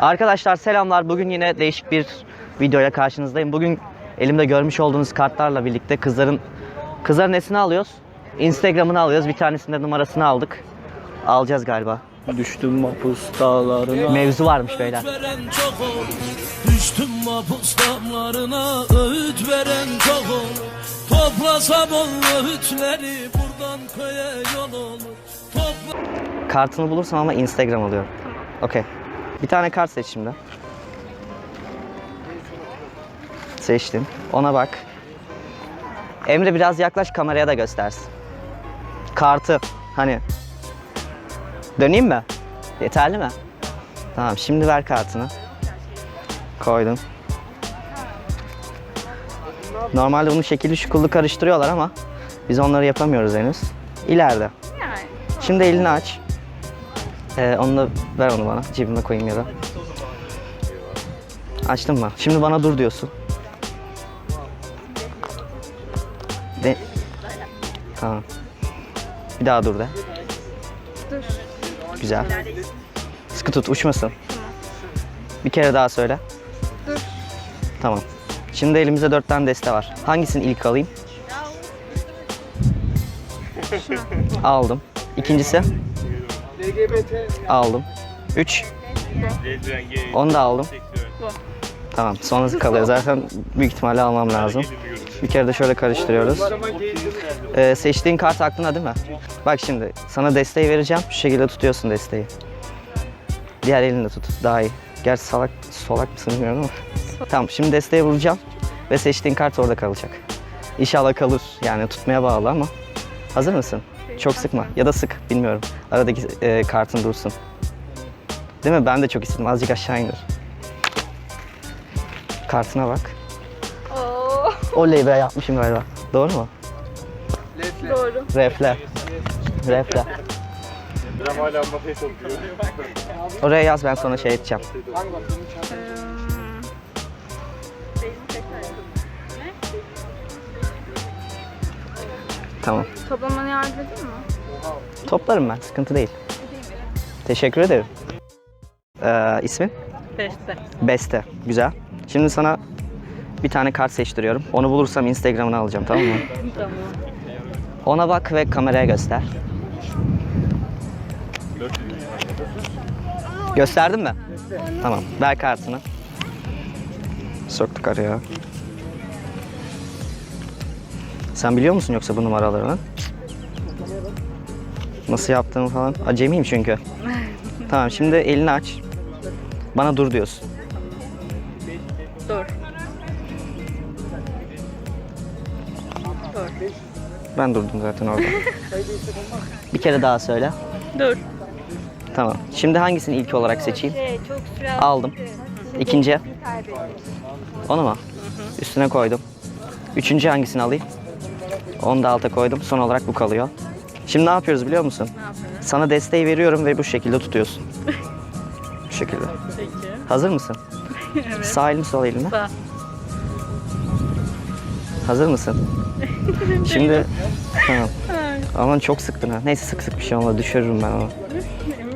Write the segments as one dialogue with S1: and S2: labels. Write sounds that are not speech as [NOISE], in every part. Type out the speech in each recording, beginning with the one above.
S1: Arkadaşlar selamlar. Bugün yine değişik bir videoyla karşınızdayım. Bugün elimde görmüş olduğunuz kartlarla birlikte kızların kızların nesini alıyoruz? Instagram'ını alıyoruz. Bir tanesinde numarasını aldık. Alacağız galiba.
S2: Düştüm mahpus dağlarına
S1: Mevzu varmış beyler.
S3: Düştüm mahpus damlarına öğüt veren çok olur Toplasam o öğütleri buradan köye yol olur Topla
S1: Kartını bulursam ama Instagram alıyorum. Okey. Bir tane kart seç şimdi. Seçtim. Ona bak. Emre biraz yaklaş kameraya da göstersin. Kartı. Hani. Döneyim mi? Yeterli mi? Tamam şimdi ver kartını. Koydum. Normalde bunu şekilli şukullu karıştırıyorlar ama biz onları yapamıyoruz henüz. İleride. Şimdi elini aç. Ee, onu da ver onu bana. Cebime koyayım ya da. Açtın mı? Şimdi bana dur diyorsun. De. Tamam. Bir daha dur de.
S4: Dur.
S1: Güzel. Sıkı tut, uçmasın. Bir kere daha söyle.
S4: Dur.
S1: Tamam. Şimdi elimizde dört tane deste var. Hangisini ilk alayım? Aldım. İkincisi? Aldım. Üç. Onu da aldım.
S4: Bu.
S1: Tamam. Sonrası kalıyor. Zaten büyük ihtimalle almam lazım. Bir kere de şöyle karıştırıyoruz. Ee, seçtiğin kart aklına değil mi? Bak şimdi sana desteği vereceğim. Şu şekilde tutuyorsun desteği. Diğer elini de tut. Daha iyi. Gerçi salak, solak mısın bilmiyorum ama. Tamam şimdi desteği vuracağım. Ve seçtiğin kart orada kalacak. İnşallah kalır. Yani tutmaya bağlı ama. Hazır mısın? Çok sıkma. Ya da sık. Bilmiyorum. Aradaki e, kartın dursun. Değil mi? Ben de çok istedim. Azıcık aşağı indir. Kartına bak.
S4: Oo.
S1: Oley be yapmışım galiba. Doğru mu?
S4: Doğru.
S1: Refle. Refle. Oraya yaz ben sonra şey edeceğim. Tamam.
S4: Toplamanı yardım edeyim mi?
S1: Toplarım ben. Sıkıntı değil. Teşekkür ederim. Ee, ismin?
S4: Beste.
S1: Beste. Güzel. Şimdi sana bir tane kart seçtiriyorum. Onu bulursam Instagram'ını alacağım tamam mı? [LAUGHS]
S4: Tamam.
S1: Ona bak ve kameraya göster. Gösterdin mi? Tamam. Ver kartını. Soktuk araya. Sen biliyor musun yoksa bu numaralarını? Nasıl yaptığımı falan. Acemiyim çünkü. [LAUGHS] tamam şimdi elini aç. Bana dur diyorsun.
S4: Dur.
S1: Ben durdum zaten orada. bir kere daha söyle.
S4: Dur.
S1: Tamam. Şimdi hangisini ilk olarak seçeyim?
S4: çok süre
S1: Aldım. İkinci. Onu mu? Üstüne koydum. Üçüncü hangisini alayım? Onu da alta koydum. Son olarak bu kalıyor. Şimdi ne yapıyoruz biliyor musun?
S4: Ne yapıyoruz?
S1: Sana desteği veriyorum ve bu şekilde tutuyorsun. [LAUGHS] Bu şekilde.
S4: Peki.
S1: Hazır mısın? [LAUGHS]
S4: evet.
S1: Sağ elini sol elini.
S4: Sağ.
S1: Hazır mısın? [LAUGHS] Şimdi tamam. Aman çok sıktın ha. Neyse sık sık bir şey olmadı. Düşürürüm ben onu.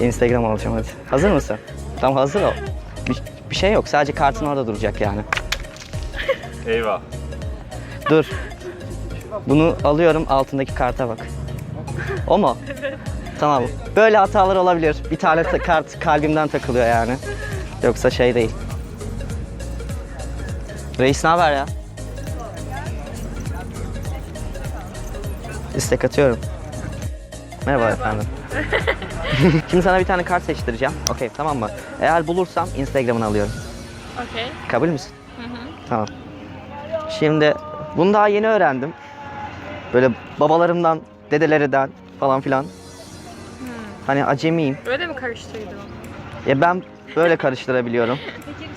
S1: Instagram alacağım hadi. Hazır mısın? Tamam hazır ol. Bir, bir şey yok. Sadece kartın orada duracak yani.
S2: Eyvah
S1: Dur. Bunu alıyorum. Altındaki karta bak. O mu? Tamam. Böyle hatalar olabilir. Bir tane ta- kart kalbimden takılıyor yani. Yoksa şey değil. Reis ne haber ya? İstek atıyorum. Merhaba efendim. [LAUGHS] Şimdi sana bir tane kart seçtireceğim. Okey tamam mı? Eğer bulursam Instagram'ını alıyorum.
S4: Okey.
S1: Kabul müsün? Tamam. Şimdi bunu daha yeni öğrendim. Böyle babalarımdan, dedelerden falan filan. Hani acemiyim.
S4: Böyle mi karıştırdım?
S1: Ya ben böyle karıştırabiliyorum.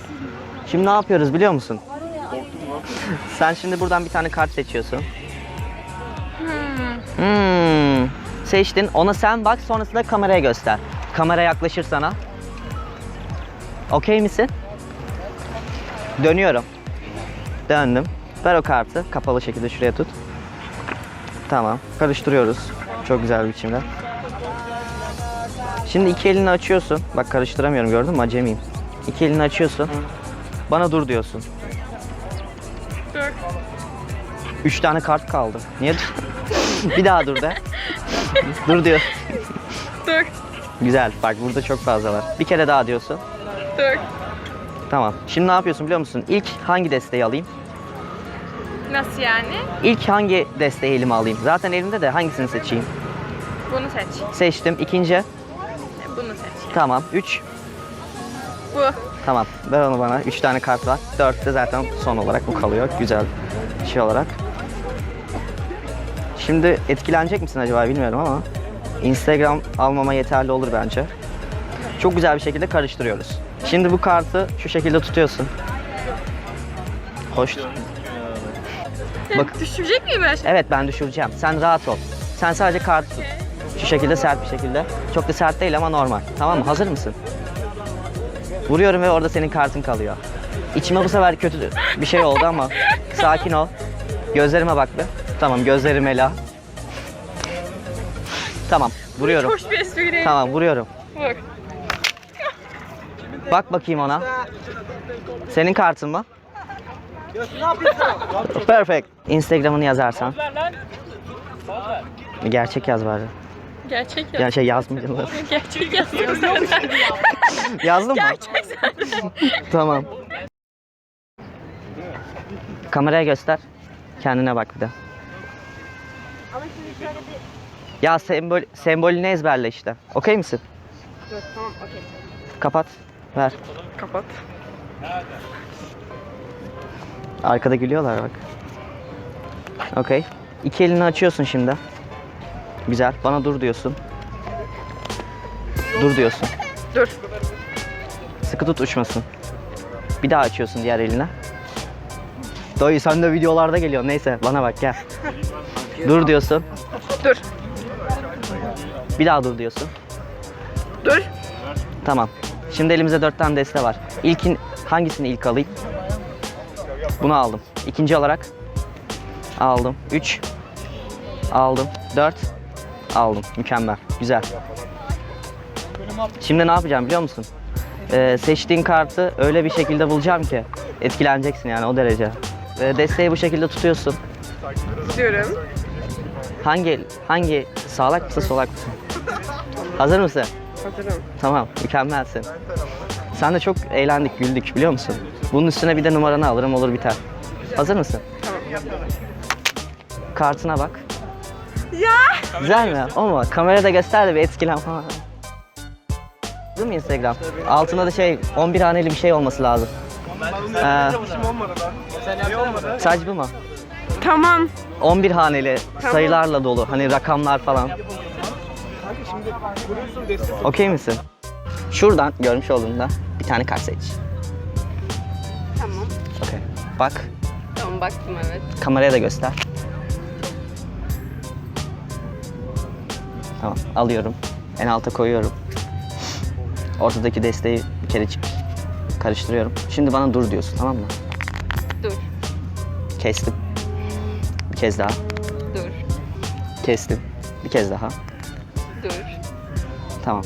S1: [LAUGHS] Şimdi ne yapıyoruz biliyor musun? Sen şimdi buradan bir tane kart seçiyorsun. Hmm. Seçtin. Ona sen bak sonrasında kameraya göster. Kamera yaklaşır sana. Okey misin? Dönüyorum. Döndüm. Ver o kartı. Kapalı şekilde şuraya tut. Tamam. Karıştırıyoruz. Çok güzel bir biçimde. Şimdi iki elini açıyorsun. Bak karıştıramıyorum gördün mü? Acemiyim. İki elini açıyorsun. Bana dur diyorsun.
S4: Dur.
S1: Üç tane kart kaldı. Niye? [LAUGHS] bir daha dur de. dur diyor.
S4: Dur.
S1: Güzel. Bak burada çok fazla var. Bir kere daha diyorsun.
S4: Dur.
S1: Tamam. Şimdi ne yapıyorsun biliyor musun? İlk hangi desteği alayım?
S4: Nasıl yani?
S1: İlk hangi desteği elime alayım? Zaten elimde de hangisini seçeyim?
S4: Bunu seç.
S1: Seçtim. İkinci.
S4: Bunu seç.
S1: Tamam. Üç.
S4: Bu.
S1: Tamam. Ver onu bana. Üç tane kart var. Dörtte zaten son olarak bu kalıyor. Güzel şey olarak. Şimdi etkilenecek misin acaba bilmiyorum ama Instagram almama yeterli olur bence. Çok güzel bir şekilde karıştırıyoruz. Şimdi bu kartı şu şekilde tutuyorsun. Hoş. Bak. [LAUGHS]
S4: Düşürecek miyim ben şimdi?
S1: Evet ben düşüreceğim. Sen rahat ol. Sen sadece kartı tut. Şu şekilde sert bir şekilde. Çok da sert değil ama normal. Tamam mı? Hazır mısın? Vuruyorum ve orada senin kartın kalıyor. İçime bu sefer kötü bir şey oldu ama [LAUGHS] sakin ol. Gözlerime bak be. Tamam gözlerime la. Tamam vuruyorum.
S4: Hoş bir espri değil.
S1: Tamam vuruyorum.
S4: Vur.
S1: Bak bakayım ona. Senin kartın mı? Perfect. Instagram'ını yazarsan. Gerçek yaz bari.
S4: Gerçek yaz.
S1: Ya şey yazmayacağım. [LAUGHS]
S4: Gerçek zaten. [LAUGHS]
S1: Yazdın mı?
S4: Gerçek zaten.
S1: Tamam. Kameraya göster. Kendine bak bir de. Ya sembol sembolünü ezberle işte. Okey misin?
S4: tamam okey.
S1: Kapat. Ver.
S4: Kapat.
S1: Arkada gülüyorlar bak. Okey. İki elini açıyorsun şimdi. Güzel. Bana dur diyorsun. Dur diyorsun.
S4: Dur.
S1: Sıkı tut uçmasın. Bir daha açıyorsun diğer eline. Dayı sen de videolarda geliyor. Neyse bana bak gel. Dur diyorsun.
S4: Dur.
S1: Bir daha dur diyorsun.
S4: Dur.
S1: Tamam. Şimdi elimizde dört tane deste var. İlkin hangisini ilk alayım? Bunu aldım. İkinci olarak aldım. Üç. Aldım. Dört. Aldım. Mükemmel. Güzel. Şimdi ne yapacağım biliyor musun? Ee, seçtiğin kartı öyle bir şekilde bulacağım ki etkileneceksin yani o derece. Ee, desteği bu şekilde tutuyorsun.
S4: Tutuyorum.
S1: Hangi hangi sağlak mısın solak mısın? Hazır mısın?
S4: Hazırım.
S1: Tamam, mükemmelsin. Sen de çok eğlendik, güldük biliyor musun? Bunun üstüne bir de numaranı alırım olur biter. Hazır mısın?
S4: Tamam.
S1: Kartına bak. Ya! Güzel mi? O mu? Kamerada göster de bir etkilen falan. Değil mi Instagram? Altında da şey 11 haneli bir şey olması lazım. Ee, sadece bu mu?
S4: Tamam.
S1: 11 haneli sayılarla dolu. Hani rakamlar falan. Okey misin? Şuradan görmüş olduğunda bir tane kart seç.
S4: Tamam.
S1: Okey. Bak.
S4: Tamam baktım evet.
S1: Kameraya da göster. Tamam, alıyorum. En alta koyuyorum. Ortadaki desteği bir kere karıştırıyorum. Şimdi bana dur diyorsun, tamam mı?
S4: Dur.
S1: Kestim. Bir kez daha.
S4: Dur.
S1: Kestim. Bir kez daha.
S4: Dur.
S1: Tamam.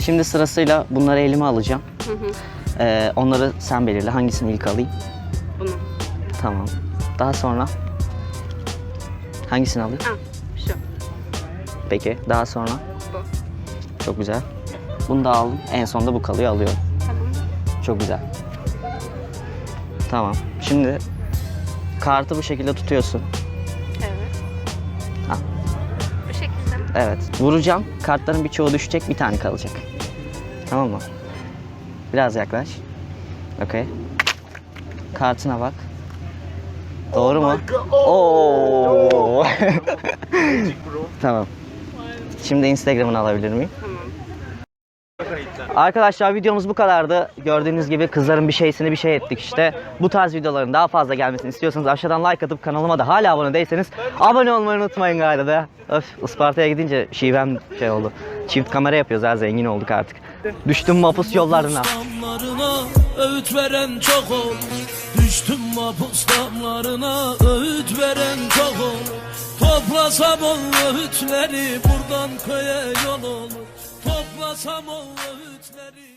S1: Şimdi sırasıyla bunları elime alacağım.
S4: Hı hı.
S1: Ee, onları sen belirle. Hangisini ilk alayım?
S4: Bunu.
S1: Tamam. Daha sonra hangisini alayım?
S4: Ha. Şu.
S1: Peki. Daha sonra
S4: Bu.
S1: Çok güzel. Bunu da aldım. En sonunda bu kalıyor alıyorum.
S4: Tamam.
S1: Çok güzel. Tamam. Şimdi kartı bu şekilde tutuyorsun.
S4: Evet.
S1: Al.
S4: Bu şekilde.
S1: Evet. Vuracağım. Kartların birçoğu düşecek. Bir tane kalacak. Tamam mı? Biraz yaklaş. Okey. Kartına bak. Doğru mu? Oo. [LAUGHS] tamam. Şimdi Instagram'ını alabilir miyim? Arkadaşlar videomuz bu kadardı. Gördüğünüz gibi kızların bir şeysini bir şey ettik işte. Bu tarz videoların daha fazla gelmesini istiyorsanız aşağıdan like atıp kanalıma da hala abone değilseniz abone olmayı unutmayın galiba. Öf Isparta'ya gidince şivem şey oldu. Çift kamera yapıyoruz ha zengin olduk artık. Düştüm mapus yollarına.
S3: öğüt veren çok ol. Düştüm mapus damlarına öğüt veren çok ol. Toplasam o öğütleri buradan köye yol olur Toplasam o öğütleri